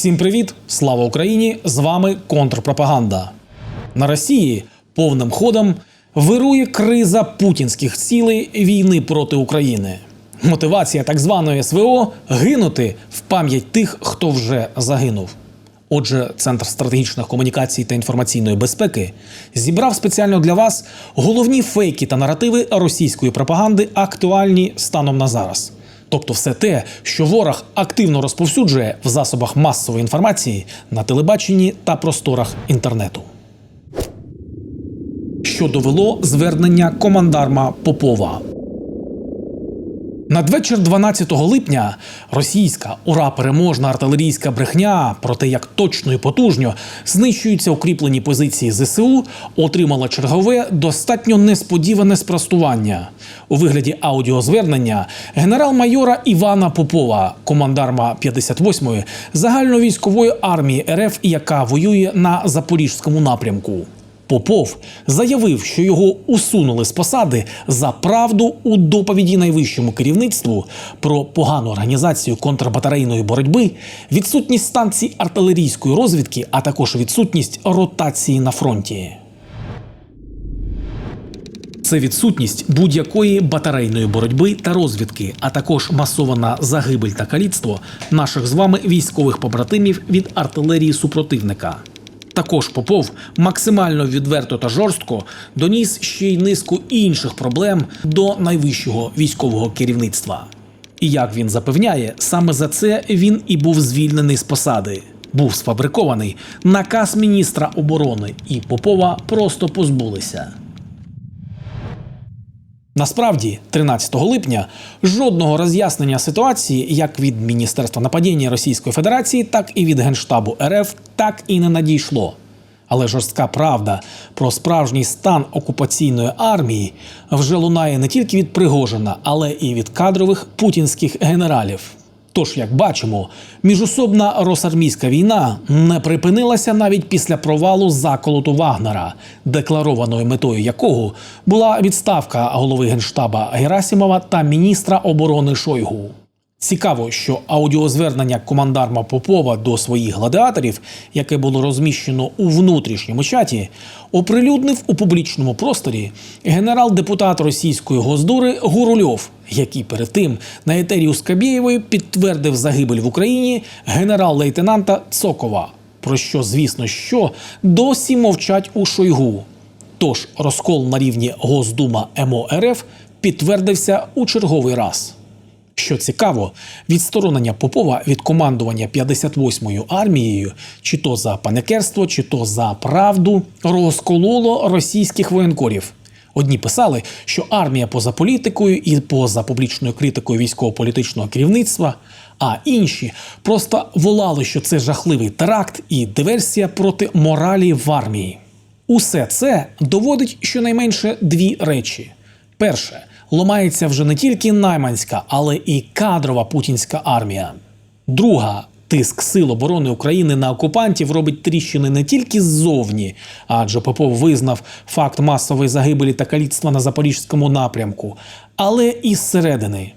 Всім привіт! Слава Україні! З вами контрпропаганда. На Росії повним ходом вирує криза путінських цілей війни проти України. Мотивація так званої СВО гинути в пам'ять тих, хто вже загинув. Отже, Центр стратегічних комунікацій та інформаційної безпеки зібрав спеціально для вас головні фейки та наративи російської пропаганди, актуальні станом на зараз. Тобто, все те, що ворог активно розповсюджує в засобах масової інформації на телебаченні та просторах інтернету. Що довело звернення командарма Попова. Надвечір 12 липня російська ура переможна артилерійська брехня про те, як точно і потужно знищуються укріплені позиції ЗСУ, отримала чергове достатньо несподіване спростування у вигляді аудіозвернення генерал-майора Івана Попова, командарма 58-ї загальновійськової армії РФ, яка воює на запорізькому напрямку. Попов заявив, що його усунули з посади за правду у доповіді найвищому керівництву про погану організацію контрбатарейної боротьби, відсутність станцій артилерійської розвідки, а також відсутність ротації на фронті. Це відсутність будь-якої батарейної боротьби та розвідки, а також масована загибель та каліцтво наших з вами військових побратимів від артилерії супротивника. Також Попов максимально відверто та жорстко доніс ще й низку інших проблем до найвищого військового керівництва. І як він запевняє, саме за це він і був звільнений з посади. Був сфабрикований наказ міністра оборони, і Попова просто позбулися. Насправді, 13 липня жодного роз'яснення ситуації як від Міністерства нападіння Російської Федерації, так і від Генштабу РФ так і не надійшло. Але жорстка правда про справжній стан окупаційної армії вже лунає не тільки від Пригожина, але і від кадрових путінських генералів. Тож, як бачимо, міжособна росармійська війна не припинилася навіть після провалу заколоту Вагнера, декларованою метою якого була відставка голови генштаба Герасімова та міністра оборони Шойгу. Цікаво, що аудіозвернення командарма Попова до своїх гладіаторів, яке було розміщено у внутрішньому чаті, оприлюднив у публічному просторі генерал-депутат російської Госдури Гурульов, який перед тим на етері у Скабєєвої підтвердив загибель в Україні генерал-лейтенанта Цокова. Про що, звісно, що досі мовчать у Шойгу. Тож розкол на рівні Госдума МО РФ підтвердився у черговий раз. Що цікаво, відсторонення Попова від командування 58-ю армією, чи то за паникерство, чи то за правду, розкололо російських воєнкорів. Одні писали, що армія поза політикою і поза публічною критикою військово-політичного керівництва, а інші просто волали, що це жахливий теракт і диверсія проти моралі в армії. Усе це доводить щонайменше дві речі: перше ломається вже не тільки найманська, але і кадрова путінська армія. Друга тиск сил оборони України на окупантів робить тріщини не тільки ззовні, адже Попов визнав факт масової загибелі та каліцтва на запорізькому напрямку, але і зсередини.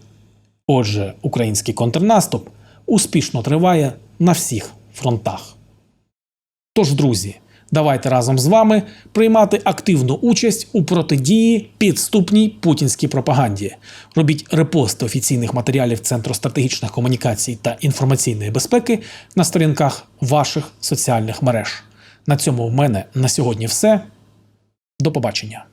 Отже, український контрнаступ успішно триває на всіх фронтах. Тож, друзі, давайте разом з вами приймати активну участь у протидії підступній путінській пропаганді. Робіть репости офіційних матеріалів Центру стратегічних комунікацій та інформаційної безпеки на сторінках ваших соціальних мереж. На цьому в мене на сьогодні все. До побачення.